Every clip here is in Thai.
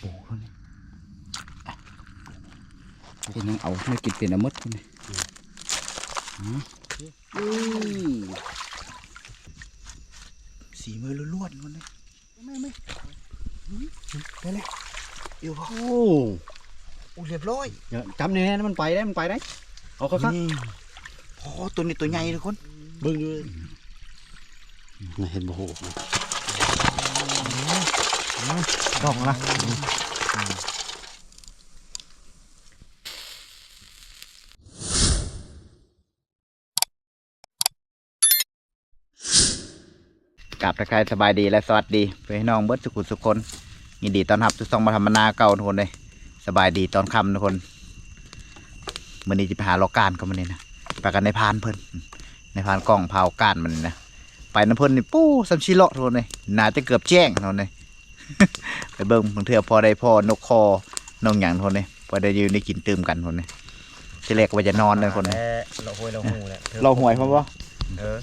โอ้โหนี่เป็นยังเอาไม่กินเป็นอมดคนนี้อ๋ออุ้ยสีมือล้วนๆคนนี้ไม่ไม่ได้เลยเดี๋ยวโอ้โอ้เรียบร้อยจำแน่นะมันไปได้มันไปได้เอาคักนี่พอตัวนี้ตัวใหญ่เลยคนเบิ่งดูเห็นบ่โห ดอกนะกลับทักทายสบายดีและสวัสดีพี่น้องเบิร์ดสุขุสุคนยินดีต้อนรับทุกท่องมาทำมนาเก่าทุกคนเลยสบายดีตอนค่ำทุกคนมื่อนี้จะไปหาลอการก็มันนี่นะไปกันในพานเพิ่นในพานกล้องพาการมันนี่นะไปน้ำเพิ่นนี่ปู้ซัมชิเลาะทุกคนเลยน่าจะเกือบแจ้งทุกคนเลย ไปเบิ่งบางเทื่อพอได้พ่อนกคอนกหยังทุกคนเลยพอได้ยืนได้กินตื่มกันทุกคนเลยทีแรกว่าจะนอนเลยคนเลยเราหวยเราหูแหละเราหวยพร้อมปะเออ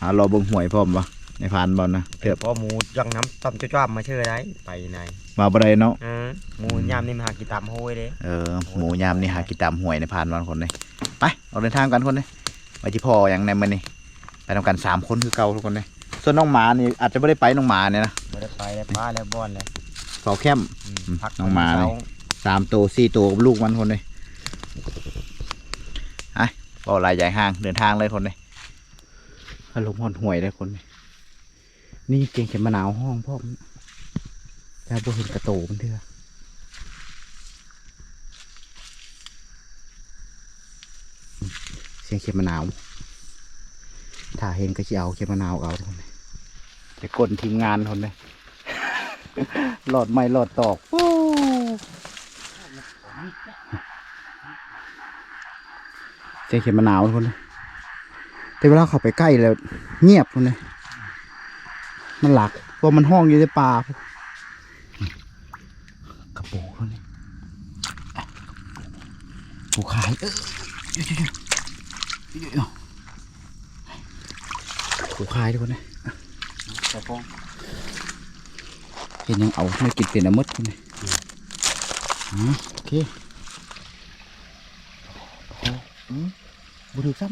หาเราเบิ่งหวยพร้อมปะในพานบอลนะเถื่อพอหมูย่องน้ำต้มจ้าๆมาเชื่อได้ไปไหนมาบ่ได้เนาะเออหมูยามนี่มาหากินตามโหยเด้เออหมูยามนี่หากินตามหวยในพานบอลคนเลยไปออกเดินทางกันคนเลยไปที่พ่ออย่างในมันนี่ไปทำกันสามคนคือเก่าทุกคนเลย ส่วนน้องหมานี่อาจจะไม่ได้ไปน้องหมาเนี่ยนะไม่ได้ไปแล้วป้าแล้วบอนเลยเฝ้าแคมป์อืมอืมพักน้องหมาเลยเช้สามตัวสี่ตัวกับลูกมันคนเลยไอ้บ่ลายใหญ่ห้างเดินทางเลยคนเลยอารมณ์หอนห่วยเลยคนเลยนี่เก่งเข็มมะนาวห้องพ่อมแล้วบ่เห็นกระโตมันเถอะเสียงเข็มมะนาว ถ้าเห็นก็จะเอาเข็มมะนาวเอาทุกคนเลย จะกลทีมงานคนเลยหลอดไม่หลอดตอกฟู้เสียงเข็มะนาวทุกคนเลยแต่เวลาเข้าไปใกล้แล้ว เงียบคนเลยมันหลักเพราะมันห้องอยู่ในป่ากระโปรงคนนี้ผูขายเออเดี๋ยวเดี๋ยวเดี๋ยวเดี๋ยวผูขายทุกคนเล ยแต่พองเห็นยังเอาไม่กินเป็นอะมดคนนี้อ๋อโอเคพออืมบุรุษซ้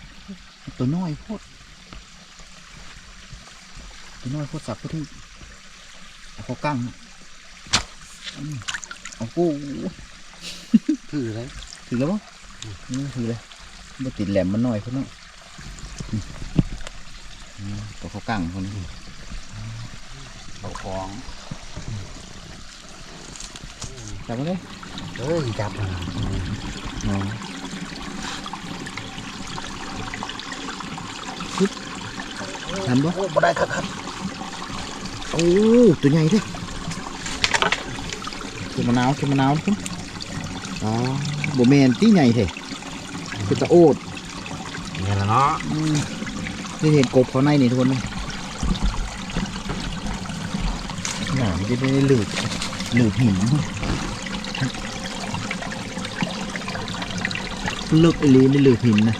ำตัวน้อยโพดตัวน้อยโพดสับก็ที่เอาเขากั้งอืมเอาปูคืออะไรถือแล้วปะนี่ถือเลยมาติดแหลมมันหน่อยคนเนาะอืมอืมตัว เขากั้งคนนี้เอาของจับมาเลยเอ้ยจับมันอ๋อทันปะโอ้บ่ได้ครับครับโอ้ตัวใหญ่เด้เขียวมะนาวเขียวมะนาวคุณอ๋อบ่แมนตีใหญ่เท่คือตะโอดเนี่ยละเนาะ อืมนี่เห็นกบเขาในนี่ทุกคนนี่หนาไม่ได้หลืบหลืบหินลึกอีหลีนี่หลืบหินนะ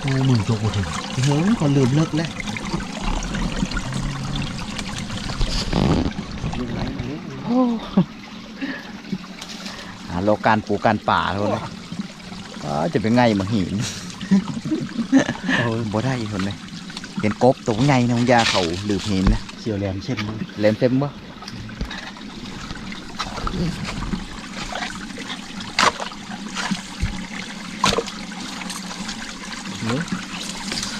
โอ้หมื่นตัวกูถึงเฮ้ยคนหลืบลึกแล้วหาโลการปลูกการป่าทุกคนเลยอ๋อจะเป็นไงมาหินโอ้ยบ่ได้คนเลย เห็นกบตัวใหญ่น้องยาเขาหลืบหินนะเขียวแหลมเช่นมึงเล่มเต็มบ่นี่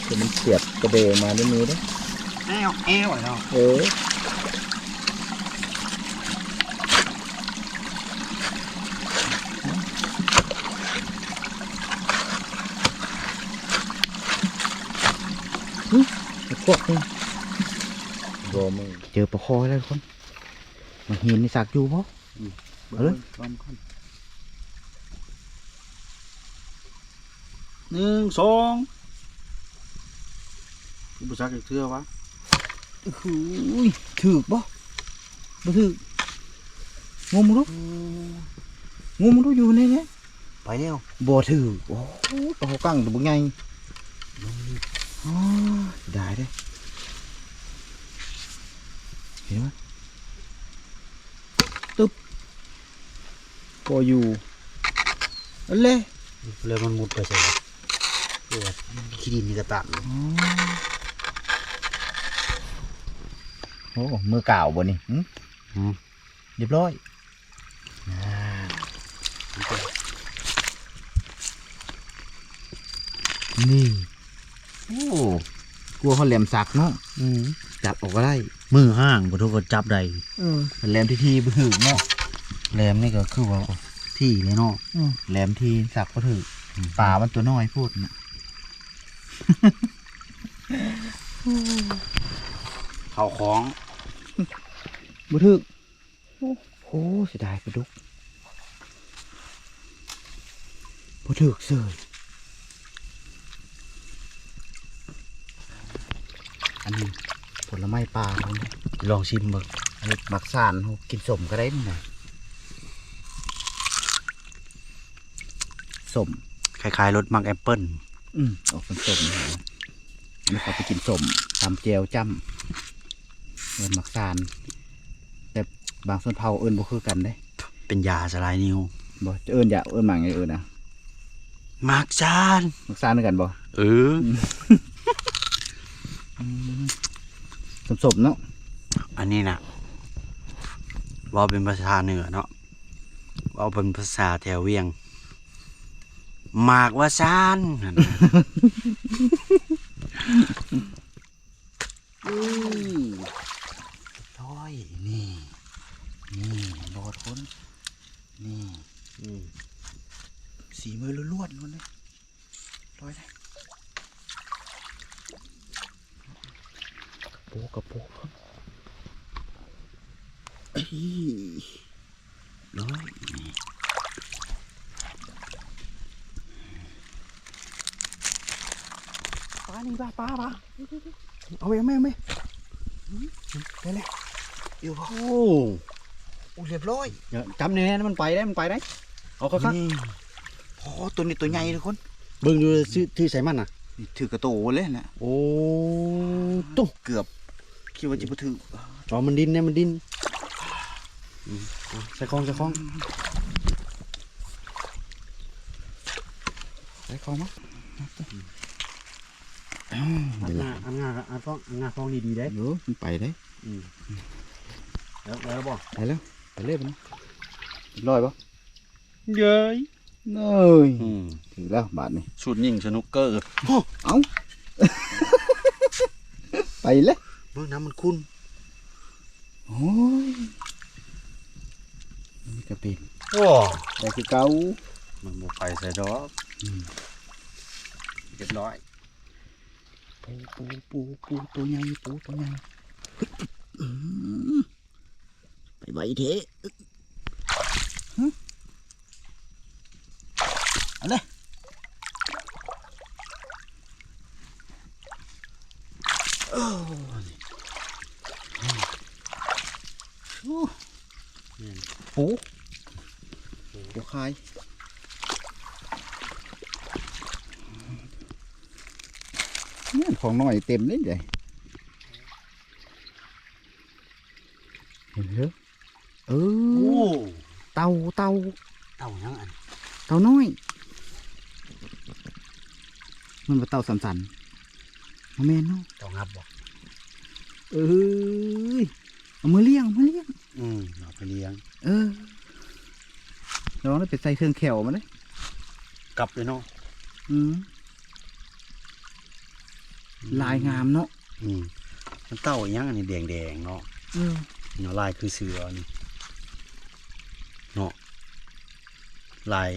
เดี๋ยวมันเสียบกระเบนมาด้วยมือเด้อเอวเอวเนาะเออหึไอ้พ วกนี่โดมือเจอปลาคอแล้วทุกคนมันหินนี่สักอยู่บ่เอาเลยลองก่อนหนึ่งสองบุษักอีกเทื่อวะหูยถือกบ่บ่ถือกงมรู้งมรู้อยู่ในนี้ไปเร็วบ่ถือกโอ้โหปลาเขากั้งตัวบุกใหญ่ อ๋อได้เด้เห็นไหมตึ๊บก็อยู่เอาเลยเลยมันมุดไปใส่ตัวขี้ดินมีกระตันโอ้มือเก่าบ่นี่หึอืมเรียบร้อยนี่ โอ้กลัวเขาแหลมสักเนาะอืมจับออกก็ได้มือห้างบ่ทุกคนจับได้เออแหลมที่ทีไปถึงเนาะแหลมนี่ก็คือว่าที่เลยเนาะแหลมทีสักก็ถึงป่ามันตัวน้อยพูดนะเขาคล้องบ่ถึกโอ้เสียดายปลาดุกบ่ถึกเสย อันนี้ผลไม้ป่าเขาเนี่ยลองชิมเบิ่งอันนี้มักสานเขากินสมก็ได้นี่นะสมคล้ายๆรสมักแอปเปิ้ลอืมออกสมสมๆนะอันนี้เขาไปกินสมตำเจียวจ้ำเอินมักสาน แต่บางส่วนเผาเอินบ่คือกันเด้ เป็นยาสลายนิ้วบ่จะเอินอย่าเอินหมังไงเอินนะมักจานมักสานด้วยกันบ่เออ สมสมๆเนาะอันนี้นะเว่าเป็นภาษาเหนือเนาะเว่าเป็นภาษาแถวเวียงหมากว่าซานนั่นน่ะร้อยนี่ นี่โดดคนนี่สีมือล้วนๆคนเลยร้อยเลยโปกระโปกคนอี ร้อยนี่ปลานี่ปลาปลาปลาเอาไปเอาไหมเอาไหมไปเลยเดี๋ยวพอโอ้โอ้เรียบร้อยเดี๋ยวจำแน่ๆมันไปได้มันไปได้เอาคักนี่โอ้ตัวนี้ตัวใหญ่ทุกคนๆเบิ่งดูชื่อที่ใส่มันน่ะนี่ถือกระโตเลยนะโอ้ตุ๊เกือบคิดว่าจะมาถือจอมันดินเนี่ยมันดินอืมเอา ใส่คลองใส่คลองใส่คอมั้งอันงาอันงาอันคลองอันงาคลองดีๆได้เดี๋ยวมันไปได้อืมแล้วแล้วบ่ไปแล้วไปเรื่อยไปนะเรียบร้อยปะเย้ยเนยอืมถือแล้วบาทนี่ชุดยิงสนุกเกอร์เอ้าไปเลยเบิ่งน้ำมันคุ้นโอ้ย นี่ก็เป็นโอ้แต่คือเก่ามันบ่ไปใส่ดอกเรียบร้อยปูปูปูปูตัวใหญ่ปูตัวใหญ่อื้อหือไปไหวเทะฮึเอาเลยนี่ ปูปูคายเนี่ยของน้อยเต็มเลยใหญ่เห็นเหรอเอโอ้อเต่าเต่าเต่ายังอันเต่าน้อย มันเป็นเต่าสันสันๆมาแม่นเนาะเต่างับบ่เอ้ยเอามือเลี้ยงเอามือเลี้ยง อืมเอาไปเลี้ยง เออแล้วมันไปใส่เครื่องแขวมาเลยกลับเลยเนาะอืมลายงามเนาะอืมมันเต่าอีหยังอันนี้แดงๆเนาะเออเนาะลายคือเสือนี่เนาะลาย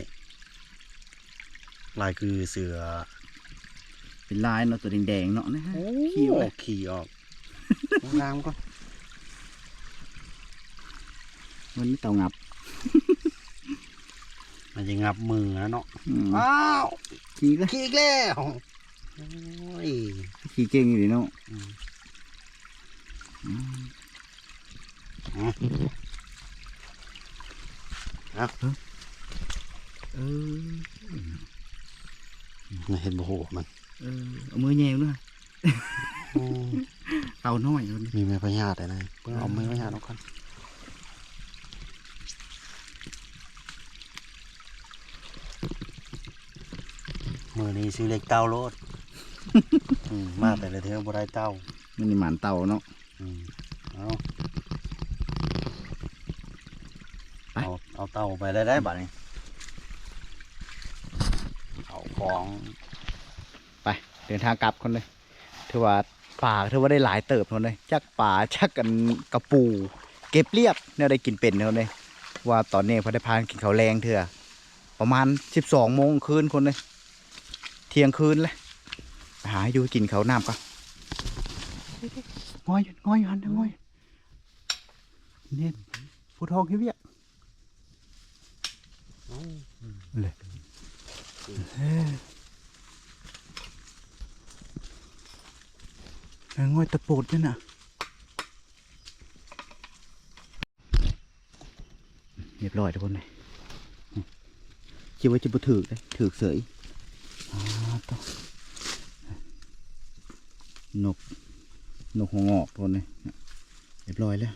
ลายคือเสือเป็นลายเนาะตัวแดงๆเนาะนะฮะขี้ขี่ออออกกขี่ออกงามก็ มันนี่เต่างับ มันจะงับมือนะเนาะอืมอ้าวขี้ก็ขี่อีกแล้วโอ้ยขี้เก่งอยู่ดิเนาะอืมอืมอะเออเห็นโมโหมัน เออเอามือแยงด้วยเต่าน้อยคนนี้มีไม้พญาติอะไรเพิ่งเอาไม้พญาติออกก่อน มือนี้ซื้อเล็กเต้าโลด อืมมาแต่ละเทือบ่ได้เต้ามันนี่หมานเต่าเนาะ อืมเอาไป เอาเอาเต้าไปได้ได้บัดนี้เอาของไป เดินทางกลับคนเลยถือว่าป่าถือว่าได้หลายเติบคนเลยจักป่าจักกันกระปู เก็บเรียบเนี่ยได้กินเป็นคนเลยว่าตอนนี้พอได้พานกินข้าวแรงเถอะประมาณสิบสองโมงคืนคนเลย เที่ยงคืนเลยไปหาอยู่กินข้าวน้ำก่อนงอยอยู่งอยอยู่หันงอยเนี่ยผู้ทองที่เวียกเลยเอ้ยงอยตะปูดด้วยนะเรียบร้อยทุกคนเลยคิดว่าจะบ่ถือเลยถือเสยอ่าต่อ นก นกหัวงอกทุกนเลยเรียบร้อยแล้ว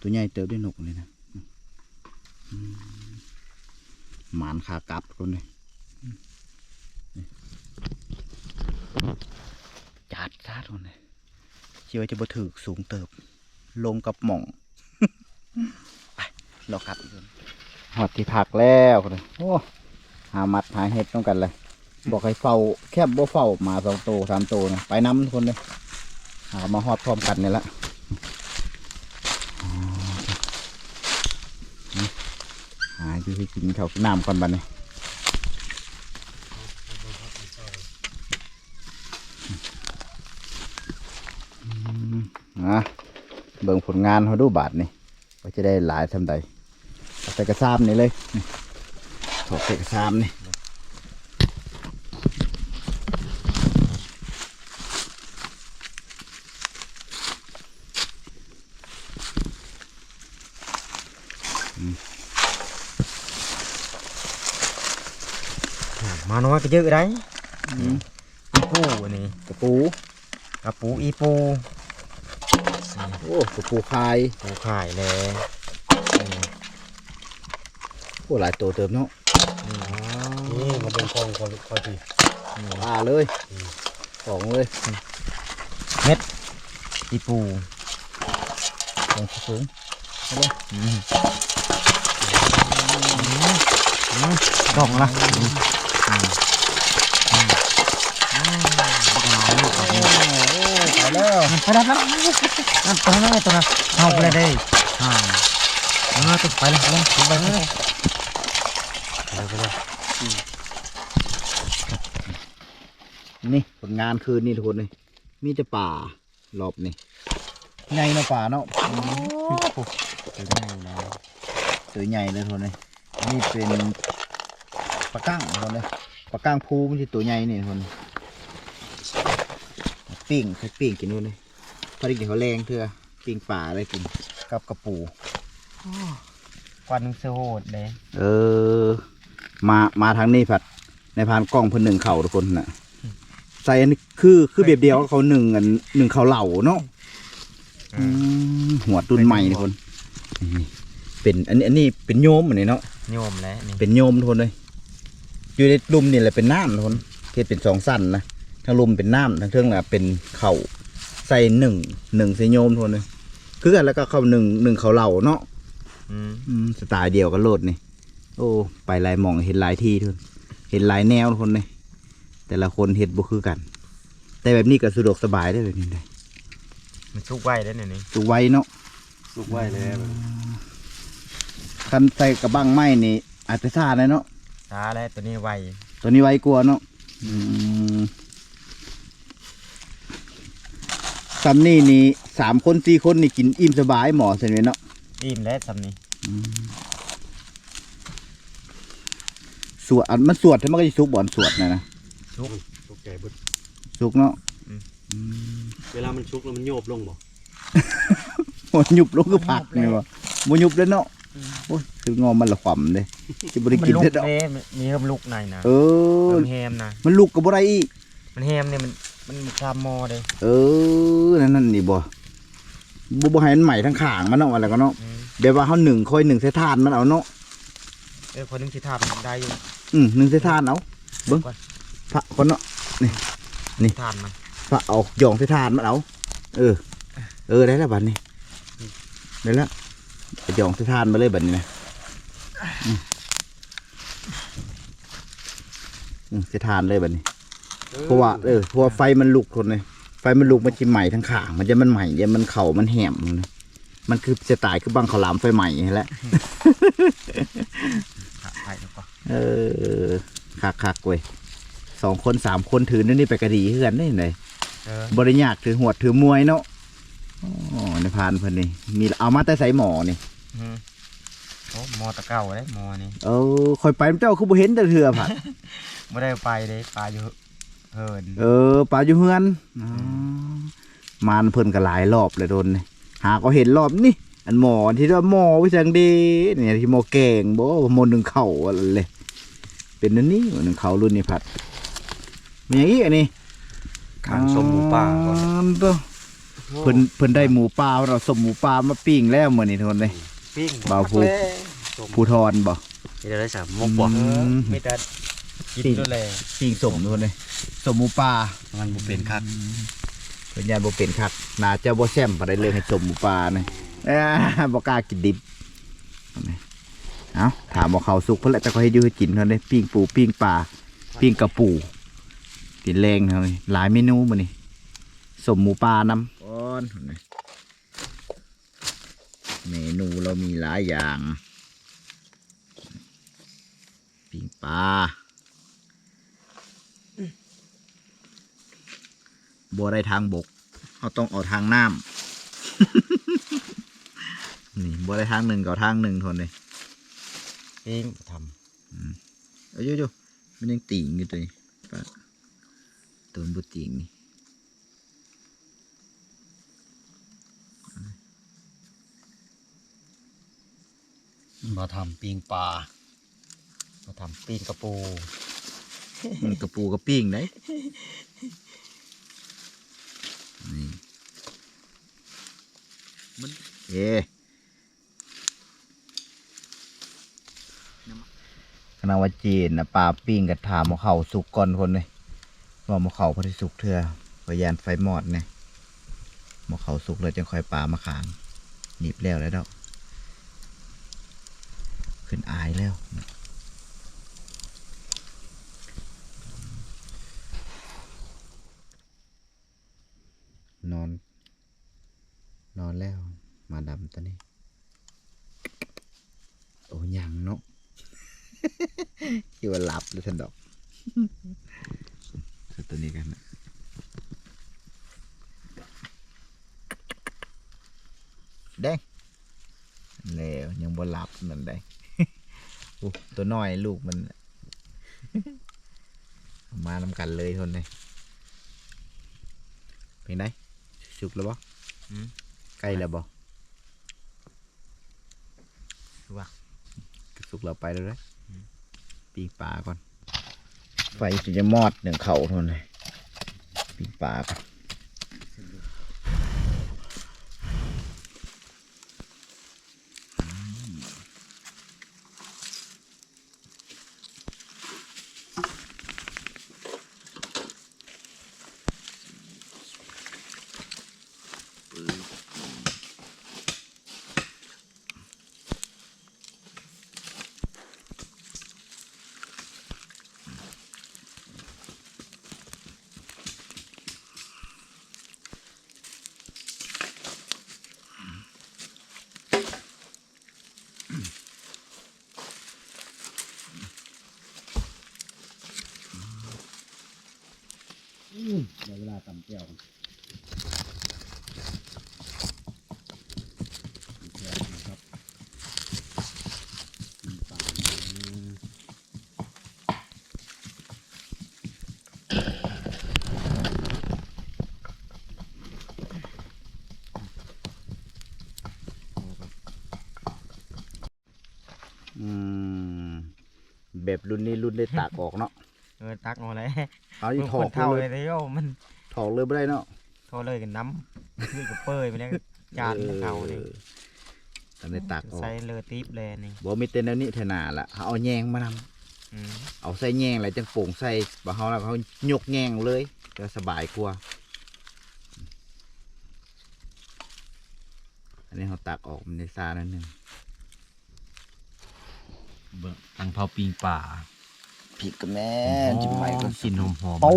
ตัวใหญ่เติบด้วยนกเลยนะหมานขากลับทุกคนเลยอืมนี่จัดซาทุกคนเลยคิดว่าจะบ่ถือสูงเติบ ลงกับหม่องไปเรากลับหอดที่พักแล้วคนเลยโอ้หามัดหาเห็ดต้องกันเลย บอกให้เฝ้าแคบบ่เฝ้ามาสองโตวสามโตวนะไปน้ำทุกคนเลยหามาหอดพร้อมกันนี่ละหาอยู่ให้กินข้านน้ำก่อนบัดนี้อืมอะเบิ่งผลงานเขาดูบาทนี่ว่าจะได้หลายทำใดใส่กระซามนี่เลยถอดใส่กระซามนี่ มาน้อยก็เยอะได้อืมอีปูอันนี้กระปูกระปูอีปูโอ้กระปูคายปูขายเลยโอ้หลายตัวเติมเนาะนี่มาเป็นกองคอยคอยทีปลาเลยของเลยอีปูของสูงดอกละ ไปแล้วไปแล้วนั่นตัวนั้นตัวนั้นเอาไปเลยเด้อ่าเออตัวไปเลยลงไปเลยนี่ผลงานคืนนี่ทุกคนเลยมีแต่ป่ารอบนี่ไงเนาะป่าเนาะอืมตัวใหญ่เลยทุกคนเลยนี่เป็น ปลากั้งทุกคนเลยปลากั้งภูมันจะตัวใหญ่นี่ทุกคนปิ้งใช้ปิ้งกินนู่นเลยพอดีกินเขาวแรงเถอะปิ้งป่าอะไรกินกับกระปูควันเสือโหดเลยเออ มามาทางนี้ผัด ในพานกล้องเพิ่นหนึ่งเข่าทุกคนน่ะใส่อันนี้คือคือเบียบเดียวเขาหนึ่งอันหนึ่งเข่าเหล่าเนาะอืมหัวตุนใหม่ทุกคนนี่เป็นอันนี้อันนี้เป็นโยมอันนี้เนาะโยมแล้วนี่เป็นโยมทุกคนเลย อยู่ในลุมนี่แหละเป็นน้ำทุกคนเทศเป็นสองสั้นนะทางลุมเป็นน้ำทางเทิงน่ะเป็นเข่าใส่หนึ่งหนึ่งใส่โยมทุกคนเลยคือกันแล้วก็เข้าหนึ่งหนึ่งเข่าเหล่าเนาะอืมอืมสไตล์เดียวกันโลดนี่โอ้ไปหลายหมองเห็นหลายที่ทุนเห็นหลายแนวทุกคนเลยแต่ละคนเห็ดบ่คือกัน แต่แบบนี้ก็สะดวกสบายได้แบบนี้ได้มันชุกไว้ได้เนี่ยนี่สุไว้เนาะสุกไว้เลยแบบคันใส่กระบังไม้นี่อาจจะซ่าเลยเนาะ ช้าแล้วตัวนี้ไวตัวนี้ไว้กลัวเนาะอืมซัมนี่นี่สามคนสี่คนนี่กินอิ่มสบายหมอเสร็จไหมเนาะอิ่มแล้วสำนี้สวดอันมันสวดถ้ามันก็จะสุกบ่อนสวดนะนะสุกแก่เบิดสุกเนาะเวลามันชุกแล้วมันโยบลงบ่ มันยุบลงคือผักนี่วะมันยุบเลยเนาะโอ้ย คืองอมันละขวำเลยจะบริมันกินลุกได้ดอกเลยมีเฮิมลุกในนะเออมันแฮมนะมันลุกกับบ่ได้อีกมันแฮมเนี่ยมันมันคลามมอเลยเออนั่นนั่นนี่บ่บ่บ่ให้มันใหม่ทั้งข้างมันเนาะอะไรก็เนาะอืมเดี๋ยวว่าเฮาหนึ่งค่อยหนึ่งใส่ทานมันเอาเนาะเออคนนึงที่ทำได้อยู่อืมหนึ่งใส่ทานเอาเบิ่งก่อนพระคนเนาะทานมันพระเอาหยองใส่ทานมาเอาเออ เออได้แล้วบัดนี้ได้แล้วเอาหยองใส่ทานมาเลยบัดนี้นะ อืมอืมใส่ทานเลยบัดนี้ เพราะว่าเออเพราะว่าไฟมันลุกคนเลย ไฟมันลุกมันจะใหม่ทั้งขางมันจะมันใหม่จะมันเข่ามันแหมเลยมันคือจะตายคือบังข้าวหลามไฟใหม่นี่แหละถ่ายดีกว่าเออคักคักๆเว้ยสองคนสามคนถือนั่นนี่ไปกระดีเฮือนได้ไหนเออบริยากถือหวดถือมวยเนาะอ๋อในพานเพิ่นนี่มีเอามาแต่ใส่หมอนี่อืม โอ้มอตะเก้าเลยมอนี่เออคอยไปเจ้าคือบ่เห็นแต่เถื่อผัดไม่ได้ไปเลยปลาอยู่เฮินเออปลาอยู่เฮือนอ๋อมานเพิ่นก็หลายรอบเลยโดนนี่หาก็เห็นรอบนี่อันหมอที่ว่าหมอวิสังดีเนี่ยที่หมอแกงบ่ว่าหมอหนึ่งเข่าอะไรเลยเป็นนั่นนี่หนึ่งเข่ารุ่นนี้ผัดมีอย่างนี้อันนี้ขางสมหมูป่าก่อนอ๋อตัวเพิ่นเพิ่นได้หมูป่าเราสมหมูป่ามาปิ้งแล้วมื้อนี้ทุกคนเลย ปิ้งบ่าวผู้ภูทรบ่นี่ได้สามมกบ่อืมไม่ได้กินด้วยเลยปิ้งสมทุกคนเลยสมหมูป่ามันบ่เป็นคักเพิ่นยานบ่เป็นคักน่าจะบ่แซ่บปานใดเลยให้สมหมูป่านี่อ่าบ่กล้ากินดิบเอ้าถามบ่เข้าสุกเพิ่นแหละแต่ก็ให้อยู่ให้กินเท่านั้นเด้ปิ้งปูปิ้งปลาปิ้งกระปูกินแรงเท่านี้หลายเมนูมื้อนี้สมหมูป่านำก่อน เมนูเรามีหลายอย่างปิ้งปลาบัวได้ทางบกเราต้องเอาทางน้ำ นี่บัวได้ทางหนึ่งกับทางหนึ่งทนเลยปิ้งทเอาอยู่อยู่มันยังติ่งอยู่ตัวนี้ปลาตัวมันบุติ่งนี่ มาทำปิ้งปลา มาทำปิ้งกระปู กระปูกระปิ้งได้นี่มันเอ๊ขณะว่าจีนนะปลาปิ้งกับถามหมเขาสุกก่อนคนเลยว่าหมเขาพอที่สุกเถื่อพยานไฟมอดเนี่ยหมเขาสุกเลยจึงค่อยปลามาขางหนีบแล้วแล้วดอก ขึ้นอายแล้วนอน นอนแล้ว มาดำตัวนี้ โอ้ยังเนาะคิดว่าหลับเลยทันดอกคือตัวนี้กันนะแดงแล้วยังบ่หลับนั่นได้โอ้ ตัวน้อยลูกมันเอามานำกันเลยทนเลยเป็นไงสุกแล้วบ่อืมใกล้แล้วบ่ว่าสุกแล้วไปแล้วเลยปีกปลาก่อน ไฟจะจะมอดหนึ่งเข่าทนเลยปีกปลาก่อน อืมแบบรุ่นนี้รุ่นได้ตากออกเนาะเออตักมาเลยเอามัที่นถคอกนเท่าเลเลยยเดียวมันถอกเลยไม่ได้เนาะโทรเลยกันน้ำคือกับเป้ยไปแล้วจานเท่าเลยออตอนได้ตากออกใส่เลอตีบเลยนี่บ่มีเต้นแนวนี้เทนาละเอาแยงมานเอาใส่แยงแล้วจังโป่งใส่บ่เฮาแล้วเขายกแยงเลยจะสบายกว่าอันนี้เขาตักออกมันในซาหนิดนึง เบิ่งตังเผาปิงป่าผิดกับแม่จิ้มใหม่ก็กินหอมหอมเป้า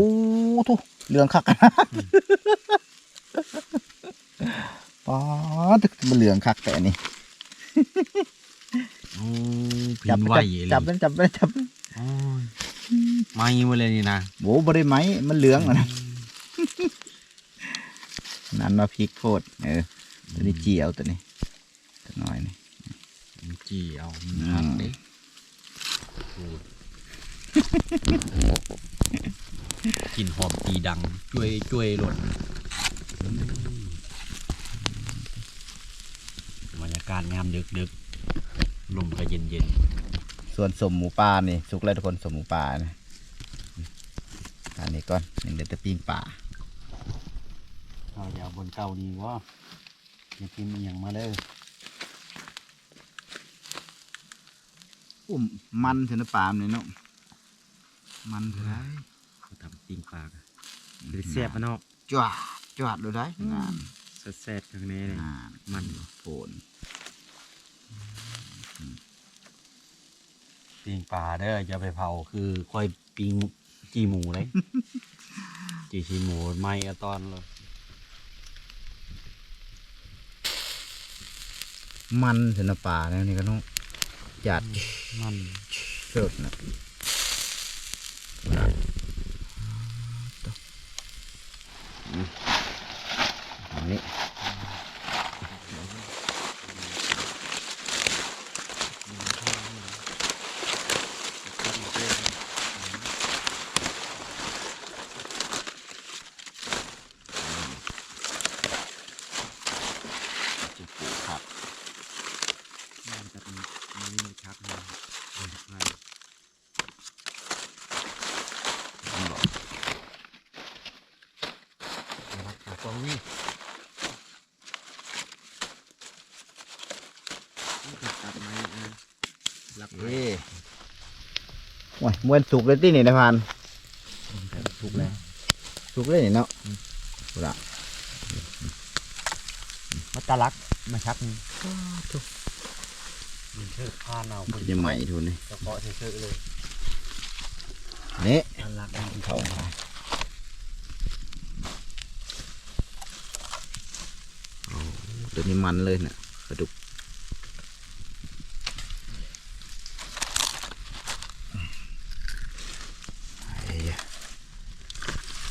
ทุเรื่องคักนะป๊าดมันเหลืองคักแต่อันนี้โอ้พิจับนไปไหวเลยจับไปจับไปจับไปโอ้ยมาอีมาเลยนี่นะโหบ่ได้ไหมมันเหลืองอะนะนั่นมาพริกโพดเออตัวนี้เจียวตัวนี้ตัวน้อยนี่มันจี้เอาอืมหักเด้ก ลิ่นหอมตีดังช่วยช่วยหล่นบรรยากาศงามดึกดึกๆลมก็เย็นเย็นส่วนสมหมูป่านี่สุกแล้วทุกคนสมหมูป่านะอันนี้ก่อนนี่เดี๋ยวจะปิ้งป่าๆเอาอย่าบนเก่าดีวะอย่าพิมพ์อหย่างมาเลย อุ้มมันเถอะนะป่ามนี่เนาะมันเถอะได้เขาทำปิ้งปลาคือแซ่บปะเนาะจวดจวดเลยได้งานแซ่บๆข้างในเลยงานมันโผนปิ้งปลาเด้ออย่าไปเผาคือค่อยปิ้งจีหมูเลยจีชีหมูไหม้อะตอนเลยมันเถอะนะป่าเนี่ยนี่ก็เนาะจัดมันเสิร์ฟนะอันนี้ จะปลูกผัก มันจะเป็นมันไม่ชักเลยใช่ มันบอก ขาฟองนี่ตัดไม้อะรับไม้ เอ้โอ้ยมวนสุกเลยที่นี่นะพันถูกแล้วสุกเลยนี่เนาะดูละมาตาลักมาชักนี่มันเชิดผ้าเนาคนจะใหม่ทุนนี่เฉพาะเชิดๆเลยนี่ตาลักมันเข้ามาโอ้ตัวนี้มันเลยเนี่ยปลาดุกไอ้ยะ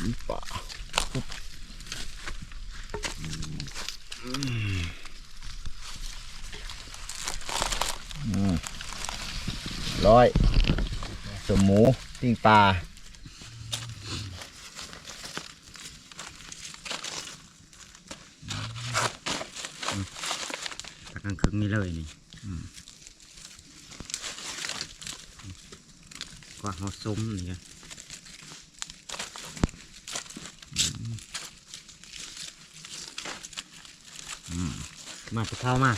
นี่ ป่าร้อยสมหมูปิ้งปลาตะกลางคืนนี่เลยนี่กว่าเขาซุ้มนี่ มาจะเข้ามา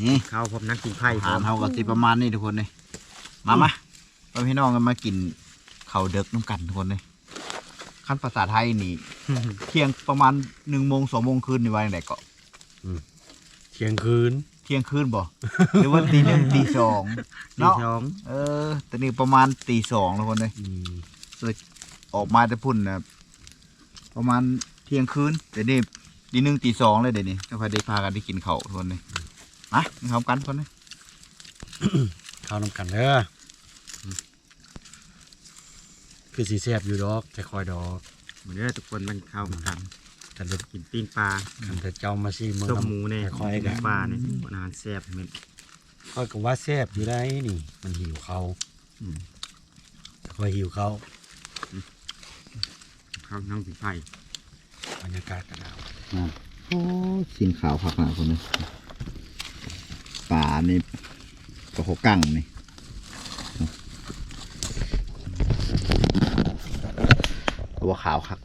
นี่เข้าพบนักกินไพ่อาหารเท่ากับสิประมาณนี้ทุกคนเลยมามาพ่อพี่น้องกันมากินข้าวเด็กน้ำกันทุกคนเลยขั้นภาษาไทยนี่เที่ยงประมาณหนึ่งโมงสองโมงคืนนี่วันไหนก็ เที่ยงคืนเที่ยงคืนบ่ หรือว่าตีหนึ่งตีสองตีเนาะสองเออตอนนี้ประมาณตีสองทุกคนเลยอืมออกมาจะพุ่นนะประมาณเที่ยงคืนเดี๋ยวนี้ ตีหนึ่งตีสองเลยเดี๋ยวนี้ก็พอได้พากันได้กินข้าวทุกคนเลยมาพร้อมกันทุกคนเลยเข้าน้ำกันเด้ออืมคือสีแซ่บอยู่ดอกแต่คอยดอกเหมือนเด้อทุกคนมันเข้ามากันแต่เด็ดกินปิ้งปลาคันแต่เจ้ามาซีเมืองต้มหมูเนี่ยคอยๆปิ้กังนปลาเนี่ยอาหารแซ่บเหมือนคอยกับว่าแซ่บอยู่ได้นี่ มันหิวเขาคอยหิวเขาข้าวนั่งกินไผ่ บรรยากาศกันแล้วโอ้สีขาวผักมาคนนี้ป่านี่กระหกกั้งนี่ตัวขาวครับ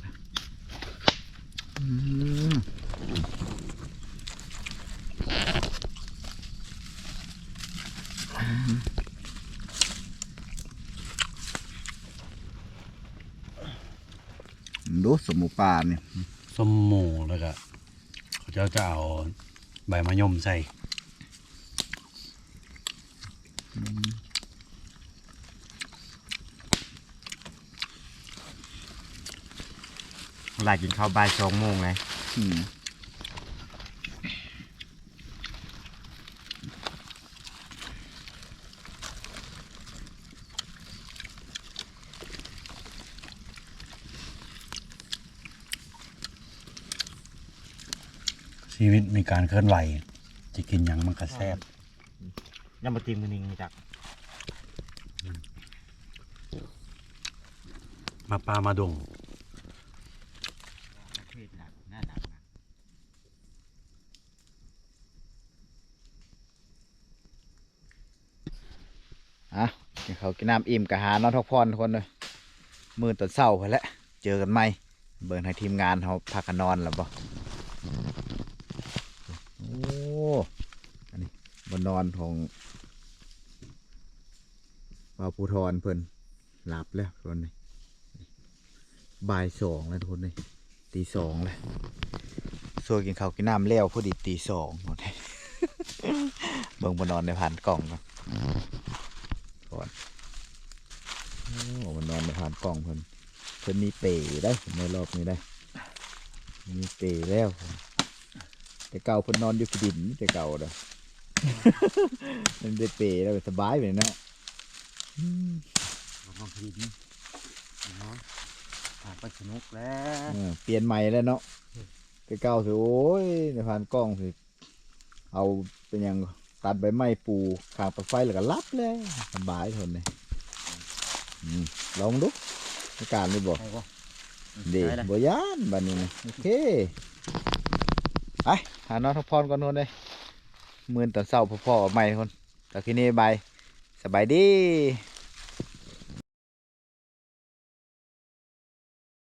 ดูสมุปาเนี่ย ส้มหมูแล้วก็เขาเจ้าจะเอาใบมะยมใส่เวลากินข้าวบ่ายสองโมงเล ชีวิตมีการเคลื่อนไหวจะกินหยังมันก็แซบยังมาตีมือนิงจักมาปลามาดงอะกินข้ากินน้ำอิ่มกะหานอนทักพรคนเลยมือตอนเศร้าไปแล้วเจอกันไหมเบิ่งให้ทีมงานเขาพากันนอนแล้วบ่โอ้อัน นอนของว่าภูทรเพิ่นหลับแล้วคนนี่บ่ายสองแล้วทุกคนนี่ตีสองแล้วส่วนกินข้าวกินน้ำแล้วพอดีตีสองหมดเลยเบิ่งบนนอนในผ่านกล่องก่อนก่อนโอ้มันนอนในผ่านกล่องเพิ่นเพิ่นมีเปรย์ได้ในรอบนี้ได้ มีเปรย์แล้วแต่เก่าเพิ่นนอนอยู่ดินแต่เก่าเด้อ มันได้เปรย์แล้วสบายไปเนาะอืมมาพินเนาะหาไปสนุกแล้วเออเปลี่ยนใหม่แล้วเนาะแต่เก่าสิโอ้ยในผ่านกล้องสิ เอาเป็นหยังตัดใบไม้ปูขางปลั๊กไฟแล้วก็รับเลยสบายทนเลยอืมลองดูอาการนี่บอกเดีบยานบันนี้นะโอเค ไปหานอนทักพรก่อนคนเลย มื่นตอนเศร้าพ่อๆใหม่คนแต่ทีนี้บายสบายดี